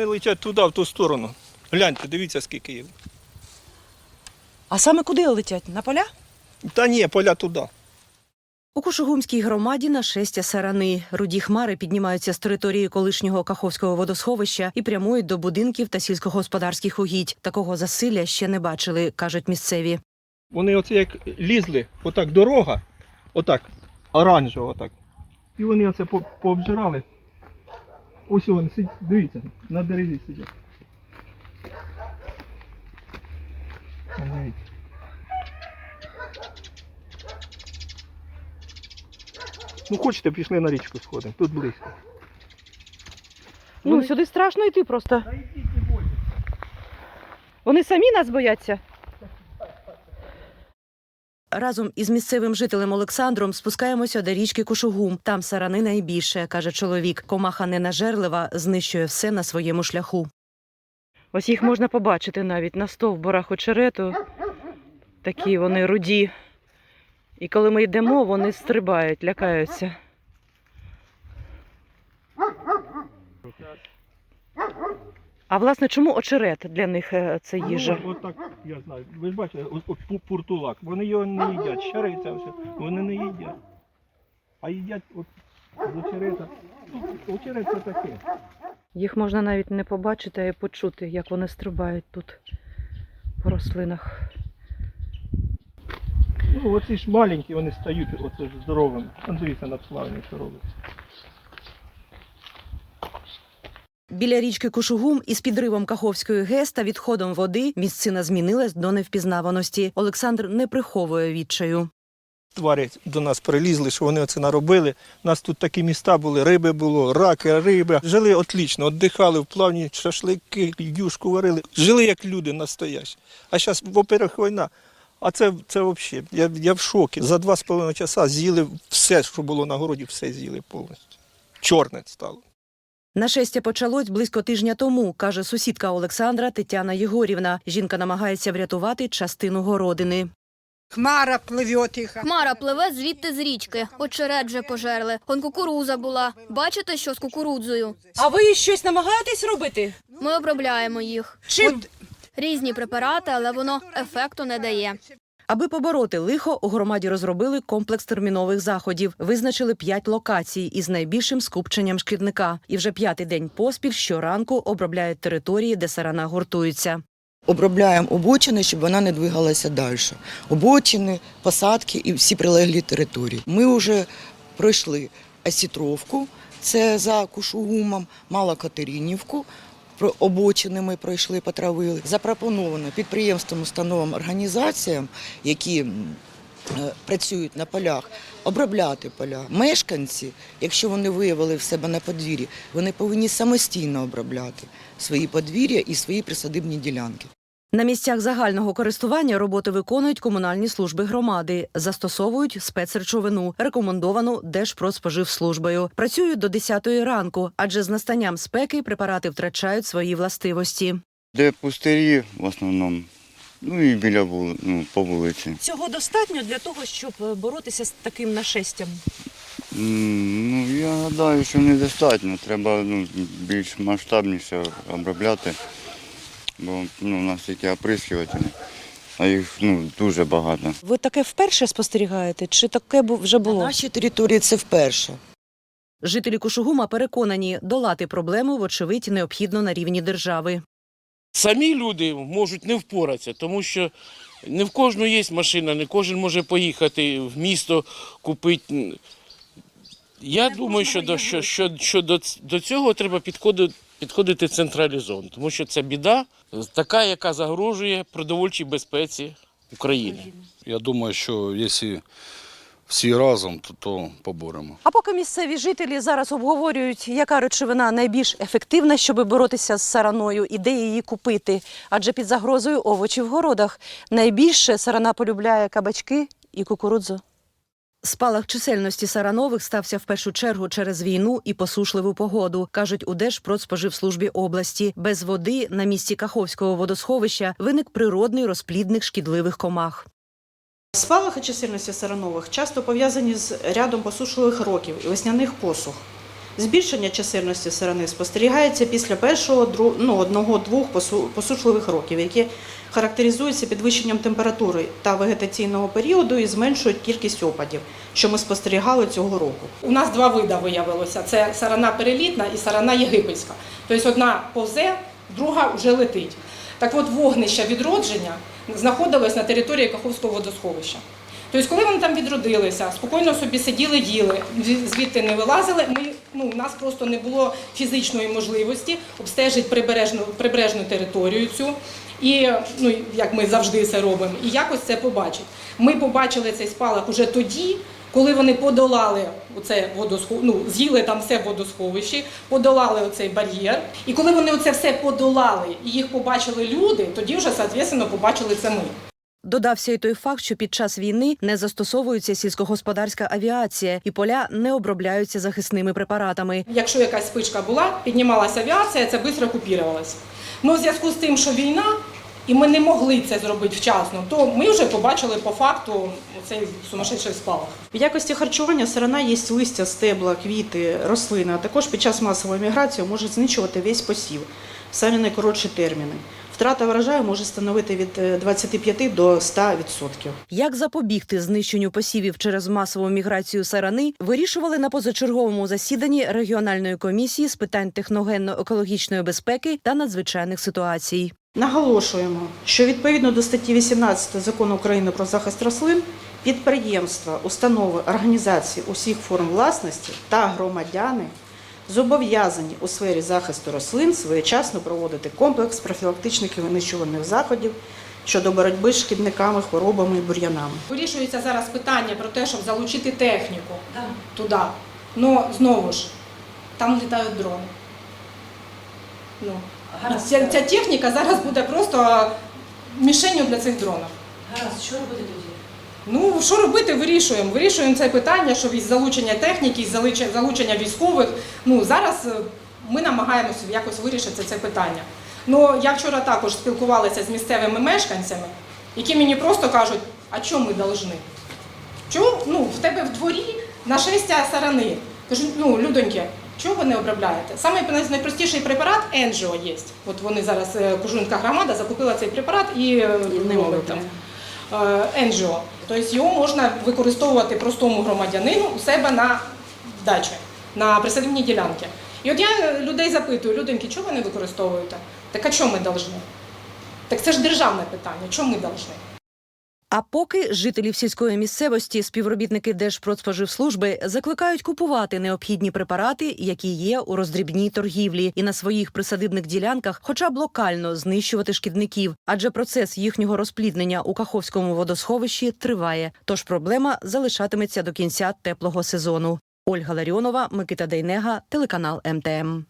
вони летять туди, в ту сторону. Гляньте, дивіться, скільки їх. А саме куди летять? На поля? Та ні, поля туди. У Кушугумській громаді нашестя сарани. Руді хмари піднімаються з території колишнього Каховського водосховища і прямують до будинків та сільськогосподарських угідь. Такого засилля ще не бачили, кажуть місцеві. Вони оце як лізли, отак дорога, отак, оранжево отак. І вони оце по- пообжирали. Ось вони сидять, дивіться, на дереві сидять. Там дивіться. Ну хочете, пішли на річку сходимо, тут близько. Ну, сюди страшно йти просто. Вони самі нас бояться. Разом із місцевим жителем Олександром спускаємося до річки Кушугум. Там сарани найбільше, каже чоловік. Комаха ненажерлива, знищує все на своєму шляху. Ось їх можна побачити навіть на стовбурах очерету. Такі вони руді. І коли ми йдемо, вони стрибають, лякаються. А власне, чому очерет для них е, це їжа? Ну, от так, я знаю. Ви ж бачите, от, от пуртулак. Вони його не їдять. Щариця все. Вони не їдять. А їдять от з очерета. Ну, очерет це таке. Їх можна навіть не побачити, а й почути, як вони стрибають тут по рослинах. Ну, оці ж маленькі, вони стають оце ж здоровими. Дивіться над славою, що робиться. Біля річки Кушугум із підривом Каховської ГЕС та відходом води місцина змінилась до невпізнаваності. Олександр не приховує відчаю. Тварі до нас прилізли, що вони оце наробили. У нас тут такі міста були, риби було, раки, риби. Жили отлично, віддихали в плавні, шашлики, юшку варили. Жили як люди настоящі. А зараз, во-первых, війна. А це, це взагалі, я, я в шокі. За два з половиною часа з'їли все, що було на городі, все з'їли повністю. Чорне стало. Нашестя почалось близько тижня тому, каже сусідка Олександра Тетяна Єгорівна. Жінка намагається врятувати частину городини. Хмара пливет їх. Хмара пливе звідти з річки. Очерет вже пожерли. Он кукуруза була. Бачите, що з кукурудзою? А ви щось намагаєтесь робити? Ми обробляємо їх. Чим? Різні препарати, але воно ефекту не дає. Аби побороти лихо, у громаді розробили комплекс термінових заходів. Визначили п'ять локацій із найбільшим скупченням шкідника. І вже п'ятий день поспіль щоранку обробляють території, де сарана гуртується. Обробляємо обочини, щоб вона не двигалася далі. Обочини, посадки і всі прилеглі території. Ми вже пройшли Осітровку, це за Кушугумом, Малокатеринівку. Обочини ми пройшли, потравили. Запропоновано підприємствам, установам, організаціям, які е, працюють на полях, обробляти поля. Мешканці, якщо вони виявили в себе на подвір'ї, вони повинні самостійно обробляти свої подвір'я і свої присадибні ділянки. На місцях загального користування роботи виконують комунальні служби громади, застосовують спецречовину, рекомендовану Держпродспоживслужбою. Працюють до 10 ранку, адже з настанням спеки препарати втрачають свої властивості. Де пустирі в основному, ну і біля вули, ну, по вулиці. Цього достатньо для того, щоб боротися з таким нашестям. Ну, я гадаю, що недостатньо. Треба ну, більш масштабніше обробляти, бо ну, у нас тільки оприскувателі, а їх ну, дуже багато. Ви таке вперше спостерігаєте? Чи таке вже На було? нашій території це вперше. Жителі Кушугума переконані, долати проблему, вочевидь, необхідно на рівні держави. Самі люди можуть не впоратися, тому що не в кожного є машина, не кожен може поїхати в місто купити. Я думаю, що, до, що, що, що до, до цього треба підходити, підходити централізовано, тому що це біда, така, яка загрожує продовольчій безпеці України. Я думаю, що якщо всі разом, то, то поборемо. А поки місцеві жителі зараз обговорюють, яка речовина найбільш ефективна, щоб боротися з сараною, і де її купити. Адже під загрозою овочі в городах найбільше сарана полюбляє кабачки і кукурудзу. Спалах чисельності саранових стався в першу чергу через війну і посушливу погоду, кажуть у Держпродспоживслужбі області. Без води на місці Каховського водосховища виник природний розплідник шкідливих комах. Спалахи чисельності саранових часто пов'язані з рядом посушливих років і весняних посух. Збільшення чисельності сирени спостерігається після першого ну, одного-двох посушливих років, які характеризуються підвищенням температури та вегетаційного періоду і зменшують кількість опадів, що ми спостерігали цього року. У нас два види виявилося: це сарана перелітна і сарана єгипетська. Тобто одна повзе, друга вже летить. Так от вогнище відродження знаходилось на території Каховського водосховища. Тобто, коли вони там відродилися, спокійно собі сиділи, їли, звідти не вилазили. Ми, ну, у нас просто не було фізичної можливості обстежити прибережну, прибережну територію цю. І ну, як ми завжди це робимо, і якось це побачити. Ми побачили цей спалах уже тоді, коли вони подолали оце водосхов... ну, з'їли там все в водосховищі, подолали оцей бар'єр. І коли вони оце все подолали і їх побачили люди, тоді вже, соответственно, побачили це ми. Додався й той факт, що під час війни не застосовується сільськогосподарська авіація і поля не обробляються захисними препаратами. Якщо якась спичка була, піднімалася авіація, це швидко купірувалося. Ну, в зв'язку з тим, що війна, і ми не могли це зробити вчасно, то ми вже побачили по факту цей сумасшедший спалах. В якості харчування сирена їсть листя, стебла, квіти, рослини, а також під час масової міграції може знищувати весь посів самі найкоротші терміни. Втрата врожаю може становити від е, 25 до 100%. Як запобігти знищенню посівів через масову міграцію сарани, вирішували на позачерговому засіданні регіональної комісії з питань техногенно-екологічної безпеки та надзвичайних ситуацій. Наголошуємо, що відповідно до статті 18 закону України про захист рослин, підприємства, установи, організації усіх форм власності та громадяни зобов'язані у сфері захисту рослин своєчасно проводити комплекс профілактичних і винищувальних заходів щодо боротьби з шкідниками, хворобами і бур'янами. Вирішується зараз питання про те, щоб залучити техніку туди. Ну, знову ж, там літають дрони. Ну, і ця, ця техніка зараз буде просто мішенню для цих дронів. Гаразд, що робити тоді? Ну, що робити, вирішуємо. Вирішуємо це питання, що із залучення техніки, із залучення- військових. Ну, зараз е, ми намагаємося якось вирішити це питання. Ну, я вчора також спілкувалася з місцевими мешканцями, які мені просто кажуть, а чому ми должны? Чому ну, в тебе в дворі нашестя сарани? Кажу, ну, людоньки, чого ви не обробляєте? Саме найпростіший препарат Енжіо є. От вони зараз, е, Кужунська громада закупила цей препарат і, е, не робить там. Е, Енжіо. Тобто його можна використовувати простому громадянину у себе на дачі, на присадибній ділянці. І от я е, людей запитую, людинки, чого ви не використовуєте? Так а чого ми повинні? Так це ж державне питання, чому ми должны? А поки жителів сільської місцевості, співробітники Держпродспоживслужби закликають купувати необхідні препарати, які є у роздрібній торгівлі, і на своїх присадибних ділянках, хоча б локально знищувати шкідників, адже процес їхнього розпліднення у Каховському водосховищі триває. Тож проблема залишатиметься до кінця теплого сезону. Ольга Ларіонова, Микита Дейнега, телеканал МТМ.